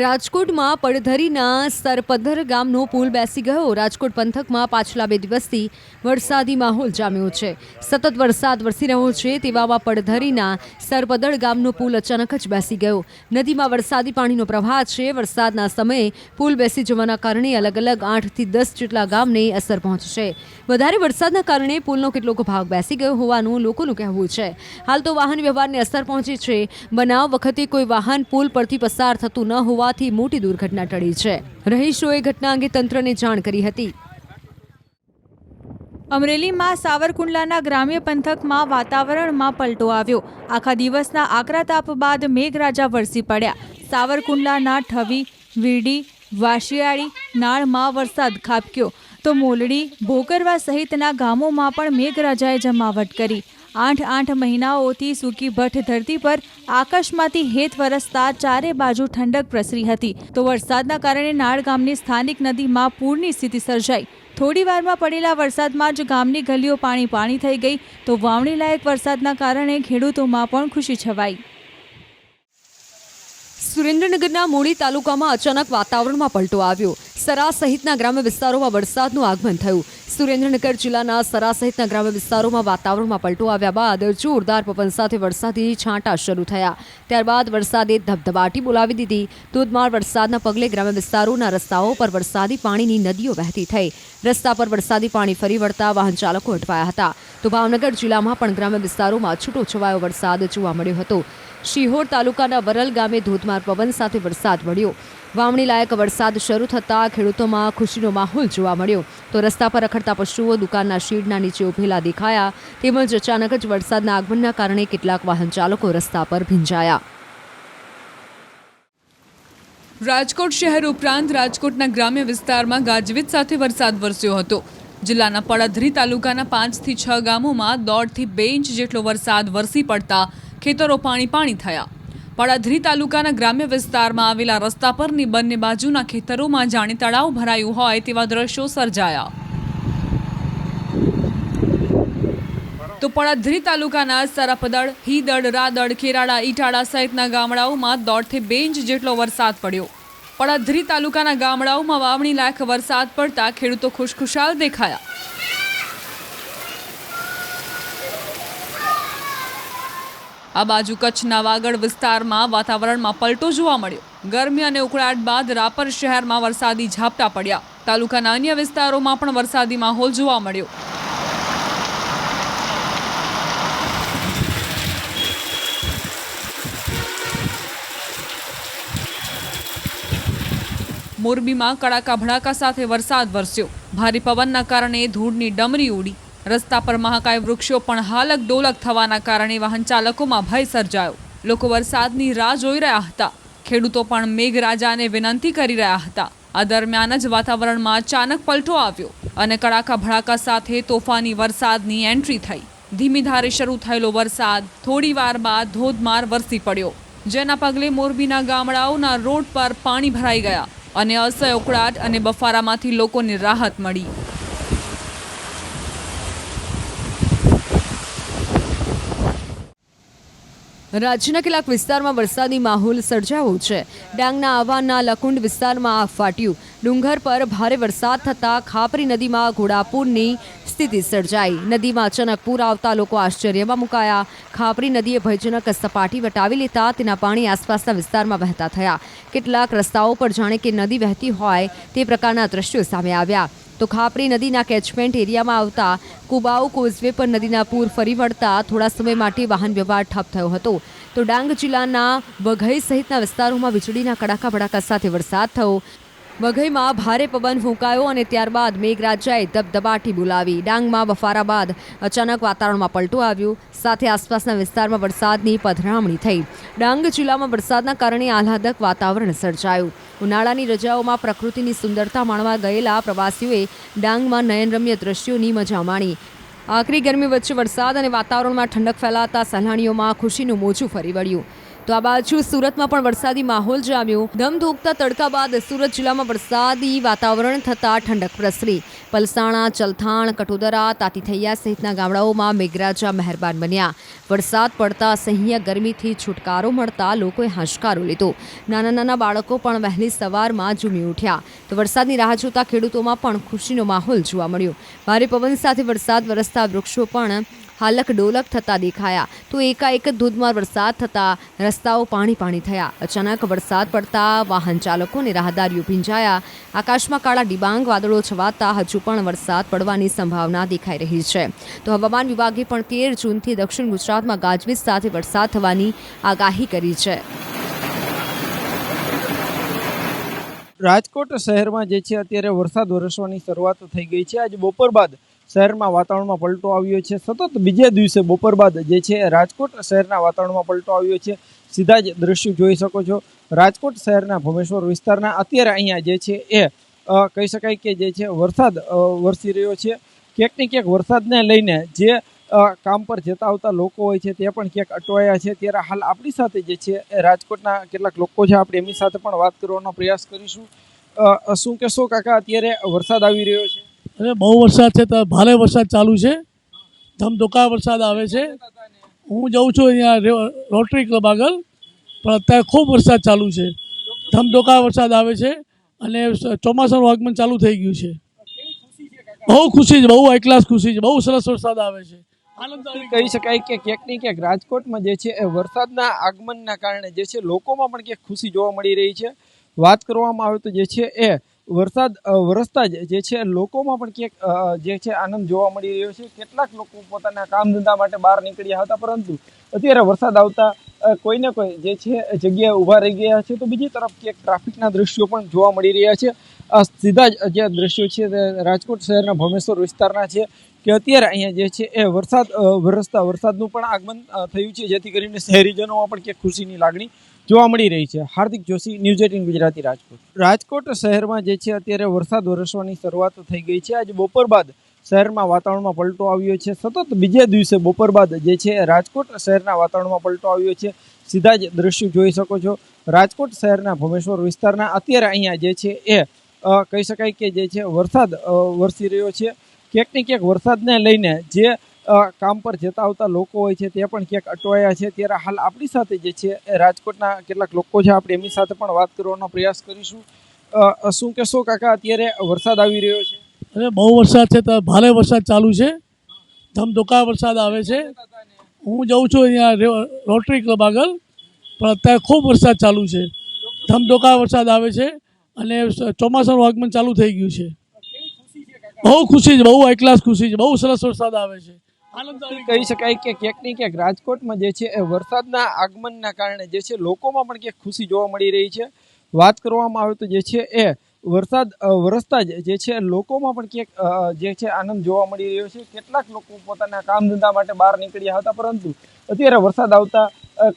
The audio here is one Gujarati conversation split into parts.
રાજકોટમાં પડધરીના સરપદર ગામનો પુલ બેસી ગયો. રાજકોટ પંથકમાં પાછલા બે દિવસથી વરસાદી માહોલ જામ્યો છે. સતત વરસાદ વરસી રહ્યો છે તેવામાં પડધરીના સરપદર ગામનો પુલ અચાનક જ બેસી ગયો. નદીમાં વરસાદી પાણીનો પ્રવાહ છે. વરસાદના સમયે પુલ બેસી જવાના કારણે અલગ અલગ આઠથી દસ જેટલા ગામને અસર પહોંચશે. વધારે વરસાદના કારણે પુલનો કેટલોક ભાગ બેસી ગયો હોવાનું લોકોનું કહેવું છે. હાલ તો વાહન વ્યવહારને અસર પહોંચી છે. બનાવ વખતે કોઈ વાહન પુલ પરથી પસાર થતું ન હોવાથી મોટી દુર્ઘટના ટળી છે. રહીશોએ ઘટના અંગે તંત્રને જાણ કરી હતી. અમરેલીમાં સાવરકુંડલાના ગ્રામ્ય પંથકમાં વાતાવરણમાં પલટો આવ્યો. આખા દિવસના આકરા તાપ બાદ મેઘરાજા વરસી પડ્યા. સાવરકુંડલાના ઠવી, વીરડી, વાશિયાળી નાળમાં વરસાદ ખાબક્યો. તો મોલડી, ભોકરવા સહિતના ગામોમાં પણ મેઘરાજાએ જમાવટ કરી. આઠ આઠ મહિનાઓથી સૂકી ભઠ્ઠ ધરતી પર આકાશમાંથી હેત વરસતા ચારે બાજુ ઠંડક પ્રસરી હતી. તો વરસાદના કારણે નાળ ગામની સ્થાનિક નદીમાં પૂરની સ્થિતિ સર્જાઈ. થોડીવારમાં પડેલા વરસાદમાં જ ગામની ગલીઓ પાણી પાણી થઈ ગઈ. તો વાવણી લાયક વરસાદના કારણે ખેડૂતોમાં પણ ખુશી છવાઈ. સુરેન્દ્રનગરના મૂળી તાલુકામાં અચાનક વાતાવરણમાં પલટો આવ્યો. સરા સહિતના ગ્રામ્ય વિસ્તારોમાં વરસાદનું આગમન થયું. સુરેન્દ્રનગર જિલ્લાના સરા સહિતના ગ્રામ્ય વિસ્તારોમાં વાતાવરણમાં પલટો આવ્યા બાદ જોરદાર પવન સાથે વરસાદી છાંટા શરૂ થયા. ત્યારબાદ વરસાદે ધબધબાટી બોલાવી દીધી. ધોધમાર વરસાદના પગલે ગ્રામ્ય વિસ્તારોના રસ્તાઓ પર વરસાદી પાણીની નદીઓ વહેતી થઈ. રસ્તા પર વરસાદી પાણી ફરી વળતા વાહન ચાલકો અટવાયા હતા. તો ભાવનગર જિલ્લામાં પણ ગ્રામ્ય વિસ્તારોમાં છૂટો છવાયો વરસાદ જોવા મળ્યો હતો. શિહોર તાલુકાના વરલ ગામે ધોધમાર પવન સાથે વરસાદ પડ્યો વાવણી લાયક વરસાદ શરૂ થતાં ખેડૂતોમાં ખુશીનો માહોલ જોવા મળ્યો. તો રસ્તા પર રખડતા પશુઓ દુકાનના શેડના નીચે ઉભેલા દેખાયા તેમજ અચાનક જ વરસાદના આગમનના કારણે કેટલાક વાહન ચાલકો રસ્તા પર ભીંજાયા. રાજકોટ શહેર ઉપરાંત રાજકોટના ગ્રામ્ય વિસ્તારમાં ગાજવીજ સાથે વરસાદ વરસ્યો હતો. જિલ્લાના પડધરી તાલુકાના પાંચથી છ ગામોમાં દોઢથી બે ઇંચ જેટલો વરસાદ વરસી પડતા ખેતરો પાણી પાણી થયા. પડધરી તાલુકાના ગ્રામ્ય વિસ્તારમાં આવેલા રસ્તા પરની બંને બાજુના ખેતરોમાં જાણે તળાવ ભરાયું હોય તેવા દ્રશ્યો સર્જાયા. તો પડધરી તાલુકાના સરપદળ, હીદડ, રાદડ, ખેરાડા ઈટાળા સહિતના ગામડાઓમાં દોઢથી બે ઇંચ જેટલો વરસાદ પડ્યો. પડધરી તાલુકાના ગામડાઓમાં વાવણી લાયક વરસાદ પડતા ખેડૂતો ખુશખુશાલ દેખાયા. આ બાજુ કચ્છના વાગડ વિસ્તારમાં વાતાવરણમાં પલટો જોવા મળ્યો. ગરમી અને ઉકળાટ બાદ રાપર શહેરમાં વરસાદી ઝાપટા પડ્યા. તાલુકાના અન્ય વિસ્તારોમાં પણ વરસાદી માહોલ જોવા મળ્યો. મોરબીમાં કડાકા ભડાકા સાથે વરસાદ વરસ્યો. ભારે પવનના કારણે ધૂળની ડમરી ઉડી. રસ્તા પર મહાકાય વૃક્ષો પણ હાલક ડોલક થવાના કારણે વાહન ચાલકોમાં ભય સર્જાયો. લોકો વરસાદની રાહ જોઈ રહ્યા હતા. ખેડૂતો પણ મેઘરાજાને વિનંતી કરી રહ્યા હતા. આ દરમિયાન જ વાતાવરણમાં અચાનક પલટો આવ્યો અને કડાકા ભડાકા સાથે તોફાની વરસાદની એન્ટ્રી થઈ. ધીમી ધારે શરૂ થયેલો વરસાદ થોડી વાર બાદ ધોધમાર વરસી પડ્યો, જેના પગલે મોરબીના ગામડાઓના રોડ પર પાણી ભરાઈ ગયા અને અસહ્ય ઉકળાટ અને બફારામાંથી લોકોને રાહત મળી. રાજ્યના કેટલાક વિસ્તારમાં વરસાદી માહોલ સર્જાયો છે. ડાંગના આવાના લકુંડ વિસ્તારમાં આ ફાટ્યું. ડુંગર પર ભારે વરસાદ થતાં ખાપરી નદીમાં ઘોડાપૂરની સ્થિતિ સર્જાઈ. નદીમાં અચાનક પૂર આવતા લોકો આશ્ચર્યમાં મુકાયા. ખાપરી નદીએ ભયજનક સપાટી વટાવી લેતા તેના પાણી આસપાસના વિસ્તારમાં વહેતા થયા. કેટલાક રસ્તાઓ પર જાણે કે નદી વહેતી હોય તે પ્રકારના દ્રશ્યો સામે આવ્યા. તો ખાપરી નદીના કેચમેન્ટ એરિયામાં આવતા કુબાઉ કોઝવે પર નદીના પૂર ફરી વળતા થોડા સમય માટે વાહન વ્યવહાર ઠપ થયો હતો. તો ડાંગ જિલ્લાના વઘઈ સહિતના વિસ્તારોમાં વીજળીના કડાકા ભડાકા સાથે વરસાદ થયો. વઘઈમાં ભારે પવન ફૂંકાયો અને ત્યારબાદ મેઘરાજાએ ધબધબાટી બોલાવી. ડાંગમાં બફારા બાદ અચાનક વાતાવરણમાં પલટો આવ્યો. સાથે આસપાસના વિસ્તારમાં વરસાદની પધરામણી થઈ. ડાંગ જિલ્લામાં વરસાદના કારણે આહલાદક વાતાવરણ સર્જાયું. ઉનાળાની રજાઓમાં પ્રકૃતિની સુંદરતા માણવા ગયેલા પ્રવાસીઓએ ડાંગમાં નયનરમ્ય દ્રશ્યોની મજા માણી. આકરી ગરમી વચ્ચે વરસાદ અને વાતાવરણમાં ઠંડક ફેલાતા સહેલાણીઓમાં ખુશીનું મોજું ફરી વળ્યું. તો આ બાજુ સુરતમાં પણ વરસાદી માહોલ જામ્યો? ધમધોકતા તડકા બાદ સુરત જિલ્લામાં વરસાદી વાતાવરણ થતાં ઠંડક પ્રસરી. પલસાણા, ચલથાણ, કટોદરા, તાતીથૈયા સહિતના ગામડાઓમાં મેઘરાજા મહેરબાન બન્યા. વરસાદ પડતા અસહ્ય ગરમીથી છુટકારો મળતા લોકોએ હાશકારો લીધો. નાના નાના બાળકો પણ વહેલી સવારમાં ઝૂમી ઉઠ્યા. તો વરસાદની રાહ જોતા ખેડૂતોમાં પણ ખુશીનો માહોલ જોવા મળ્યો. ભારે પવન સાથે વરસાદ વરસતા વૃક્ષો પણ હાલક ડોલક થતા દેખાયા. તો એકાએક ધોધમાર વરસાદ થતા રસ્તાઓ પાણી પાણી થયા. અચાનક વરસાદ પડતા વાહન ચાલકોને રાહદારીઓ ભીંજાયા. આકાશમાં કાળા ડિબાંગ વાદળો છવાતા હજુ પણ વરસાદ પડવાની સંભાવના દેખાઈ રહી છે. તો હવામાન વિભાગે પણ તેર જૂનથી દક્ષિણ ગુજરાતમાં ગાજવીજ સાથે વરસાદ થવાની આગાહી કરી છે. રાજકોટ શહેરમાં જે છે અત્યારે વરસાદ વરસવાની શરૂઆત થઈ ગઈ છે. આજે બપોર બાદ શહેરમાં વાતાવરણમાં પલટો આવ્યો છે. સતત બીજે દિવસે બપોર બાદ જે છે રાજકોટ શહેરના વાતાવરણમાં પલટો આવ્યો છે. સીધા જ દ્રશ્યો જોઈ શકો છો. રાજકોટ શહેરના ભુમેશ્વર વિસ્તારના અત્યારે અહીંયા જે છે એ કહી શકાય કે જે છે વરસાદ વરસી રહ્યો છે. ક્યાંક ને ક્યાંક વરસાદને લઈને જે કામ પર જતા આવતા લોકો હોય છે તે પણ ક્યાંક અટવાયા છે. ત્યારે હાલ આપણી સાથે જે છે રાજકોટના કેટલાક લોકો છે. આપણે એમની સાથે પણ વાત કરવાનો પ્રયાસ કરીશું. શું કહેશો કાકા? અત્યારે વરસાદ આવી રહ્યો છે. અરે, બહુ વરસાદ છે, તો ભારે વરસાદ ચાલુ છે. ધમધોકા વરસાદ આવે છે. હું જાઉં છું અહીંયા રોટરી ક્લબ આગળ, પણ અત્યારે ખૂબ વરસાદ ચાલુ છે. ધમધોકા વરસાદ આવે છે અને ચોમાસાનું આગમન ચાલુ થઈ ગયું છે. બહુ ખુશી છે, બહુ હાઈ ક્લાસ ખુશી છે, બહુ સરસ વરસાદ આવે છે. કહી શકાય કે ક્યાંક ને ક્યાંક રાજકોટમાં જે છે, એ વરસાદના આગમનના કારણે જે છે, લોકોમાં પણ ક્યાંક ખુશી જોવા મળી રહી છે. વાત કરવામાં આવે તો જે છે, એ વરસાદ વરસતા જ જે છે, લોકોમાં પણ ક્યાંક જે છે, આનંદ જોવા મળી રહ્યો છે. કેટલાક લોકો પોતાના કામ ધંધા માટે બહાર નીકળ્યા હતા, પરંતુ અત્યારે વરસાદ આવતા કોઈને કોઈ જે છે, જગ્યાએ ઊભા રહી ગયા છે, તો બીજી તરફ ક્યાંક ટ્રાફિકના દ્રશ્યો પણ જોવા મળી રહ્યા છે. આ સીધા જ જે દ્રશ્યો છે, તે રાજકોટ શહેરના ભમેશ્વર વિસ્તારના છે, કે અત્યારે અહીંયા જે છે, એ વરસાદ વરસતા વરસાદનું પણ આગમન થયું છે, જેથી કરીને શહેરીજનોમાં પણ ક્યાંક ખુશીની લાગણી જોવા મળી રહી છે. Hardik Joshi news eighteen Gujarati Rajkot. Rajkot શહેરમાં જે છે, અત્યારે વરસાદ વરસવાની શરૂઆત થઈ ગઈ છે. આજે બપોર બાદ શહેરમાં વાતાવરણમાં પલટો આવ્યો છે. સતત બીજે દિવસે બપોર બાદ જે છે, રાજકોટ શહેરના વાતાવરણમાં પલટો આવ્યો છે. સીધા જ દ્રશ્યો જોઈ શકો છો. રાજકોટ શહેરના ભુમેશ્વર વિસ્તારના અત્યારે અહીંયા જે છે, એ કહી શકાય કે જે છે, વરસાદ વરસી રહ્યો છે. ક્યાંક ને ક્યાંક વરસાદને લઈને જે કામ પર જતા આવતા લોકો હોય છે તે પણ ક્યાંક અટવાયા છે. ત્યારે હાલ આપણી સાથે જે છે એ રાજકોટના કેટલાક લોકો છે. આપણે એમની સાથે પણ વાત કરવાનો પ્રયાસ કરીશું. શું કહેશો કાકા અત્યારે વરસાદ આવી રહ્યો છે? અરે બહુ વરસાદ છે તો ભારે વરસાદ ચાલુ છે. ધમધોકા વરસાદ આવે છે. હું જાઉં છું અહીંયા રોટરી ક્લબ આગળ પણ અત્યારે ખૂબ વરસાદ ચાલુ છે. ધમધોકા વરસાદ આવે છે અને ચોમાસાનું આગમન ચાલુ થઈ ગયું છે. બહુ ખુશી છે બહુ હાઈ ક્લાસ ખુશી છે. બહુ સરસ વરસાદ આવે છે. કહી શકાય કે ક્યાંક ને ક્યાંક રાજકોટમાં જે છે એ વરસાદના આગમનના કારણે જે છે લોકોમાં પણ ક્યાંક ખુશી જોવા મળી રહી છે. વાત કરવામાં આવે તો જે છે એ વરસાદ વરસતા જ જે છે લોકોમાં પણ ક્યાંક જે છે આનંદ જોવા મળી રહ્યો છે. કેટલાક લોકો પોતાના કામ ધંધા માટે બહાર નીકળ્યા હતા પરંતુ અત્યારે વરસાદ આવતા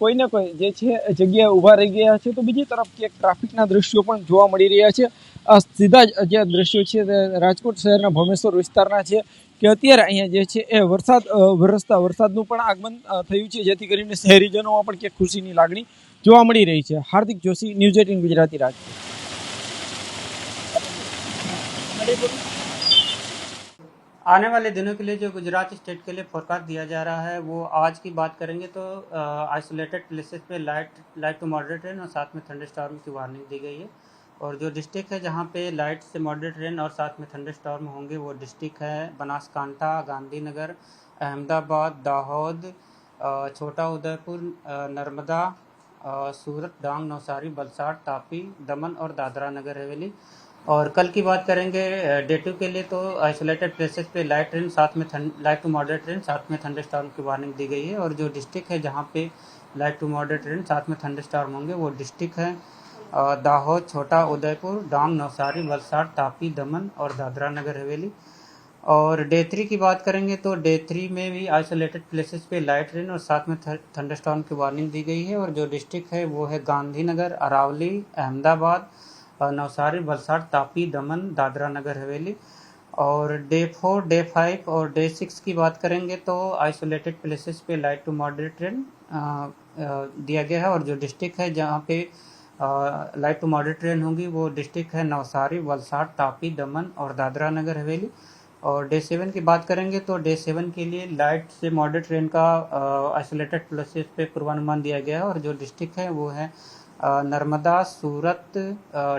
કોઈને કોઈ જે છે જગ્યાએ ઊભા રહી ગયા છે. તો બીજી તરફ ક્યાંક ટ્રાફિકના દ્રશ્યો પણ જોવા મળી રહ્યા છે. આ સીધા જ જે દ્રશ્યો છે તે રાજકોટ શહેરના ભમેશ્વર વિસ્તારના છે. કે અત્યારે અહીંયા જે છે એ વરસાદ અ, વરસતા વરસાદનું પણ આગમન અ, થયું છે જેથી કરીને શહેરીજનોમાં પણ ક્યાંક ખુશીની લાગણી જોવા મળી રહી છે હાર્દિક જોશી ન્યૂઝ એટીન ગુજરાતી રાજકોટ आने वाले दिनों के लिए जो गुजरात स्टेट के लिए फोरकास्ट दिया जा रहा है वो आज की बात करेंगे तो आइसोलेटेड प्लेसेस पे light light to moderate rain और साथ में थंडर स्टॉर्म की वार्निंग दी गई है और जो डिस्ट्रिक्ट है जहाँ पे लाइट से मॉडरेट रेन और साथ में थंडर स्टॉर्म होंगे, वो डिस्ट्रिक्ट है बनासकांठा, गांधीनगर, अहमदाबाद, दाहोद छोटा उदयपुर नर्मदा सूरत डांग नौसारी बलसाड़, तापी, दमन और दादरा नगर हवेली। और कल की बात करेंगे डे के लिए तो आइसोलेटेड प्लेसेस पे लाइट रेन साथ में लाइट टू मॉडरेट रेन साथ में थंडर स्टॉर्म की वार्निंग दी गई है। और जो डिस्ट्रिक्ट है जहाँ पे लाइट टू मॉडरेट रेन साथ में थंडर स्टॉर्म होंगे, वो डिस्ट्रिक्ट है। दाहोद, छोटा, उदयपुर, डांग, नवसारी, वलसाड़, तापी, दमन और दादरा नगर, हवेली। और डे थ्री की बात करेंगे तो डे थ्री में भी आइसोलेटेड प्लेसेस पे लाइट रेन और साथ में थंडरस्टॉर्म की वार्निंग दी गई है। और जो डिस्ट्रिक्ट है, वो है गांधीनगर, अरावली, अहमदाबाद नवसारी, वलसाड़, तापी, दमन, दादरा नगर, हवेली। और डे फोर, डे फाइव और डे सिक्स की बात करेंगे तो आइसोलेटेड प्लेसेस पे लाइट टू मॉडरेट रेन दिया गया है। और जो डिस्ट्रिक्ट है, जहाँ पे लाइट टू मॉडल ट्रेन होंगी, वो डिस्ट्रिक्ट है नवसारी, वलसाड, तापी, दमन और दादरा नगर हवेली। और डे सेवन की बात करेंगे तो डे सेवन के लिए लाइट से मॉडल ट्रेन का आइसोलेटेड प्लेसेस पे पूर्वानुमान दिया गया है और जो डिस्ट्रिक्ट है वो है नर्मदा, सूरत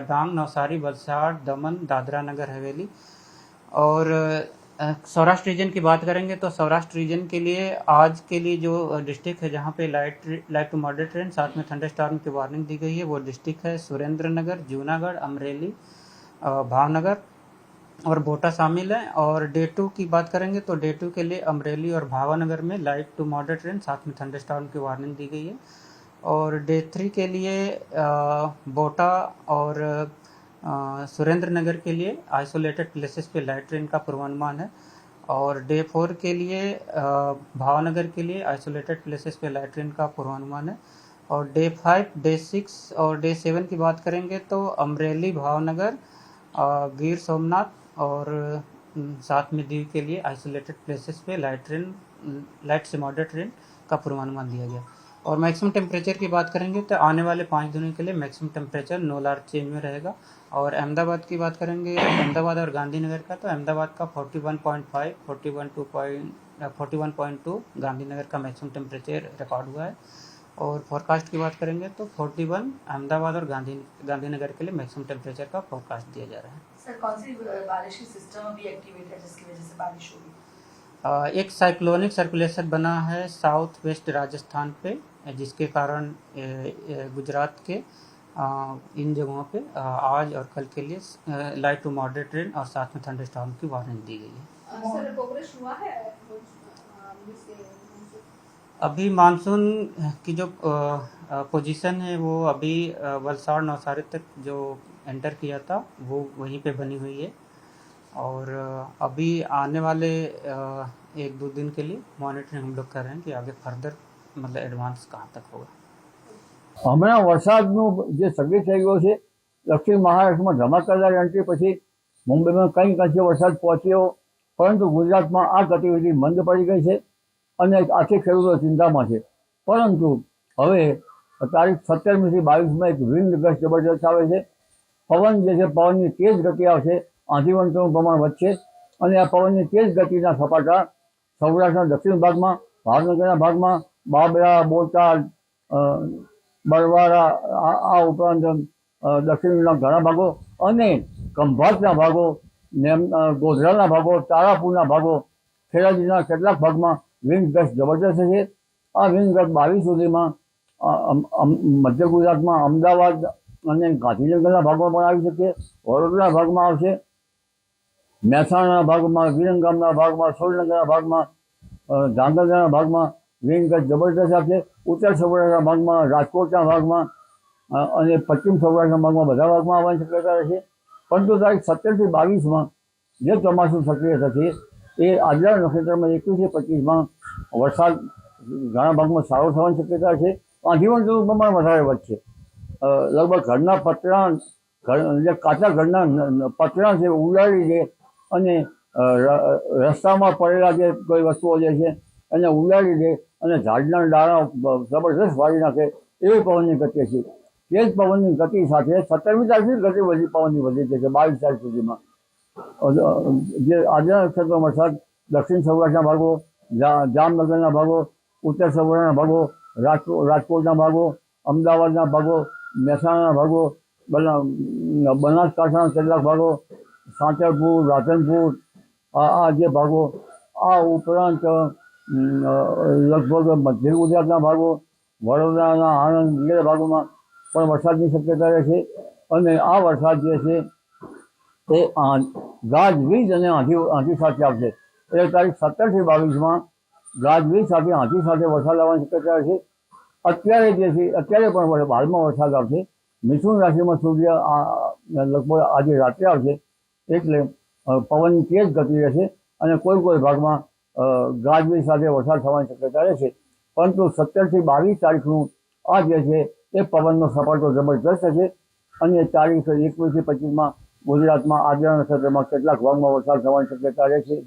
डांग, नवसारी, वलसाड, दमन, दादरा नगर हवेली। और सौराष्ट्र रीजन की बात करेंगे तो सौराष्ट्र रीजन के लिए, आज के लिए जो डिस्ट्रिक्ट है जहाँ पे light light to moderate rain साथ में थंडर स्टॉर्म की वार्निंग दी गई है, वो डिस्ट्रिक्ट है सुरेंद्र नगर जूनागढ़, अमरेली भावनगर और बोटा शामिल है। और डे टू की बात करेंगे तो डे टू के लिए अमरेली और भावनगर में लाइट टू मॉडरेट ट्रेन साथ में थंडर स्टॉर्म की वार्निंग दी गई है। और डे थ्री के लिए बोटा सुरेंद्र नगर के लिए आइसोलेटेड प्लेसेस पे लाइट ट्रेन का पूर्वानुमान है। और डे फोर के लिए भावनगर के लिए आइसोलेटेड प्लेसेस पे लाइट ट्रेन का पूर्वानुमान है। और डे फाइव डे सिक्स और डे सेवन की बात करेंगे तो अमरेली, भावनगर गिर सोमनाथ और साथ में दीव के लिए आइसोलेटेड प्लेसेस पे लाइट ट्रेन लाइट से मॉडरेट ट्रेन का पूर्वानुमान दिया गया। और मैक्सिमम टेम्परेचर की बात करेंगे तो आने वाले पाँच दिनों के लिए maximum temperature no large change में रहेगा। और अहमदाबाद की बात करेंगे अहमदाबाद और गांधीनगर का तो अहमदाबाद का 41.5 41 point forty one point two Gandhinagar का मैक्सिमम टेम्परेचर रिकॉर्ड हुआ है। और फोरकास्ट की बात करेंगे तो 41 अहमदाबाद और गांधी गांधीनगर के लिए मैक्सिमम टेम्परेचर का फोरकास्ट दिया जा रहा है। सर कौन सी बारिश की सिस्टम अभी एक्टिवेट है जिसकी वजह से बारिश होगी एक साइक्लोनिक सर्कुलेशन बना है साउथ वेस्ट राजस्थान पे। जिसके कारण गुजरात के इन जगहों पे आज और कल के लिए लाइट टू मॉडरेट रेन और साथ में थंडर स्टॉर्म की वार्निंग दी गई है। है? अभी मानसून की जो पोजीशन है वो अभी वलसाड़ नवसारी तक जो एंटर किया था वो वहीं पे बनी हुई है। और अभी आने वाले एक दो दिन के लिए मॉनिटरिंग हम लोग कर रहे हैं कि आगे फर्दर મતલબ એડવાન્સ કહાં તક હોગા હમણાં વરસાદનું જે સર્વે થઈ ગયો છે દક્ષિણ મહારાષ્ટ્રમાં ધમાકેદાર એન્ટ્રી પછી મુંબઈમાં કંઈ કંઈ વરસાદ પહોંચ્યો પરંતુ ગુજરાતમાં આ ગતિવિધિ મંદ પડી ગઈ છે અને આથી ખેડૂતો ચિંતામાં છે. પરંતુ હવે તારીખ સત્તરમીથી બાવીસમાં એક વિન્ડ ગસ્ટ જબરજસ્ત આવે છે. પવન જે છે, પવનની તેજ ગતિ આવશે આંધીવંતોનું પ્રમાણ વધશે અને આ પવનની તેજ ગતિના સપાટા સૌરાષ્ટ્રના દક્ષિણ ભાગમાં, ભાવનગરના ભાગમાં બાબરા બોટાદ બરવાડા આ ઉપરાંત દક્ષિણના ઘણા ભાગો અને ખંભાતના ભાગો ગોધરાના ભાગો તારાપુરના ભાગો ખેડાજીના કેટલાક ભાગમાં વિંગ ગસ્ટ જબરદસ્ત છે. આ વિંગ ગસ્ટ બાવીસ સુધીમાં મધ્ય ગુજરાતમાં અમદાવાદ અને ગાંધીનગરના ભાગમાં પણ આવી શકે વડોદરા ભાગમાં આવશે મહેસાણાના ભાગમાં વિરંગામના ભાગમાં સુરેન્દ્રનગરના ભાગમાં અ, ધાંગધ્રાના ભાગમાં વિંગ જબરદસ્ત આપશે ઉત્તર સૌરાષ્ટ્રના ભાગમાં, રાજકોટના ભાગમાં અને પશ્ચિમ સૌરાષ્ટ્રના ભાગમાં બધા ભાગમાં આવવાની શક્યતા રહેશે પરંતુ તારીખ સત્તરથી બાવીસમાં જે ચોમાસું સક્રિય થશે, એ આજના નક્ષત્રમાં એકવીસથી પચીસમાં વરસાદ ઘણા ભાગમાં સારો થવાની શક્યતા છે. આંધીવંતનું પ્રમાણ વધારે વધશે. લગભગ ઘરના પતરા, ઘર, જે કાચા ઘરના પતરા છે, ઉડાડી છે અને રસ્તામાં પડેલા જે કોઈ વસ્તુઓ જે છે એને ઉડાડી દે અને ઝાડના ડાળા જબરદસ્ત વાળી નાખે એવી પવનની ગતિ છે તે જ પવનની ગતિ સાથે સત્તરમી તારીખથી ગતિ વધી, પવનની વધી છે બાવીસ તારીખ સુધીમાં. જે આજના ક્ષેત્રમાં વરસાદ, દક્ષિણ સૌરાષ્ટ્રના ભાગો જામનગરના ભાગો, ઉત્તર સૌરાષ્ટ્રના ભાગો રાજકોટ રાજકોટના ભાગો, અમદાવાદના ભાગો, મહેસાણાના ભાગો, બના- બનાસકાંઠાના કેટલાક ભાગો સાંતરપુર રાધનપુર આ જે ભાગો, આ ઉપરાંત લગભગ મધ્ય ગુજરાતના ભાગો, વડોદરાના આણંદ વગેરે ભાગોમાં પણ વરસાદની શક્યતા રહે છે. અને આ વરસાદ જે છે આ ગાજવીજ અને આંધી આંધી સાથે આવશે. એટલે તારીખ સત્તરથી બાવીસમાં ગાજવીજ સાથે આંધી સાથે વરસાદ આવવાની શક્યતા છે. અત્યારે જે છે, અત્યારે પણ હાલમાં વરસાદ આવશે. મિથુન રાશિમાં સૂર્ય લગભગ આજે રાત્રે આવશે. એટલે પવનની તેજ ગતિ રહેશે અને કોઈ કોઈ ભાગમાં ગાજવીજ સાથે વરસાદ થવાની શક્યતા રહેશે પરંતુ સત્તરથી બાવીસ તારીખનું આ જે છે, એ પવનનો સપાટો જબરદસ્ત છે. અને તારીખ એકવીસથી પચીસમાં ગુજરાતમાં આજના ક્ષેત્રમાં કેટલાક ભાગમાં વરસાદ થવાની શક્યતા રહે છે.